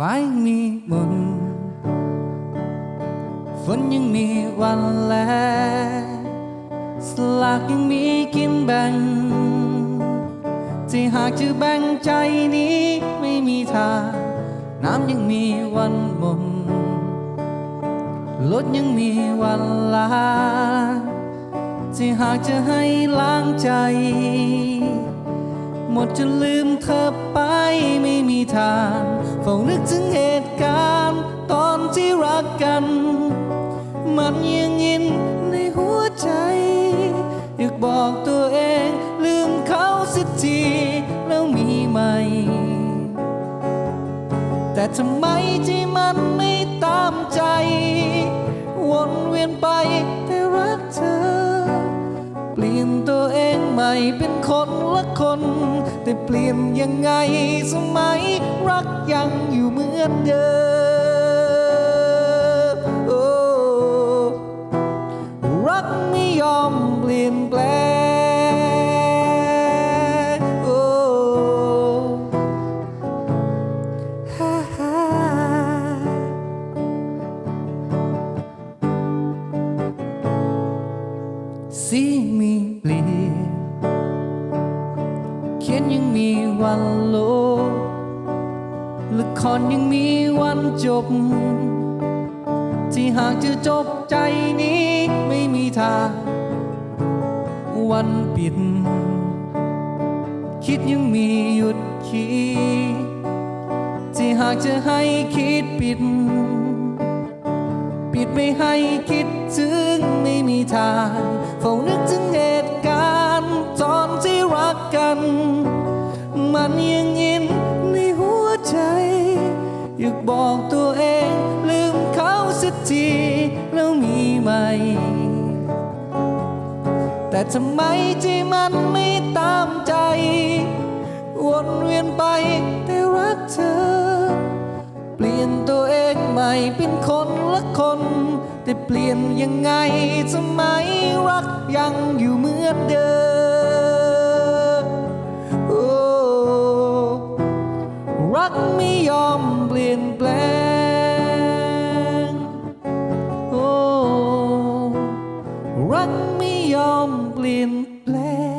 ไฟ้ายังมีมนฝนยังมีวันแล สลากยังมีกินแบ่ง ที่หากจะแบ่งใจนี้ไม่มีทาง น้ำยังมีวันหมนรถยังมีวันลา ที่หากจะให้ล้างใจ หมดจะลืมเธอไปไม่มีทาง ฝ้านึกถึงเหตุการณ์ตอนที่รักกัน มันยังยินในหัวใจ อยากบอกตัวเองลืมเขาสักทีแล้วมีใหม่ แต่ทำไมที่มันไม่ตามใจ วนเวียนไปแต่รักเธอ เปลี่ยนตัวเองใหม่เป็นคนละคน แต่เปลี่ยนยังไงสมัย ยังอยู่เหมือนเดิมโอ้รักไม่ยอมเปลี่ยนแปลงโอ้ฮ่าฮ่าสีมีเปลี่ยนเขียนยังมีวันโลก ละครยังมีวันจบ ที่หากจะจบใจนี้ไม่มีทาง วันปิด คิดยังมีหยุดคิดที่หากจะให้คิดปิด ปิดไม่ให้คิดถึงไม่มีทางเฝ้านึกถึงเหตุการณ์ตอนที่รักกัน มันยังอิน ใจ อยากบอกตัวเองลืมเขาสักทีแล้วมีใหม่แต่ทำไมที่มันไม่ตามใจ วนเวียนไปแต่รักเธอ เปลี่ยนตัวเองใหม่เป็นคนละคน แต่เปลี่ยนยังไงสมัยรั ไม่ยอมเปลี่ยนแปลง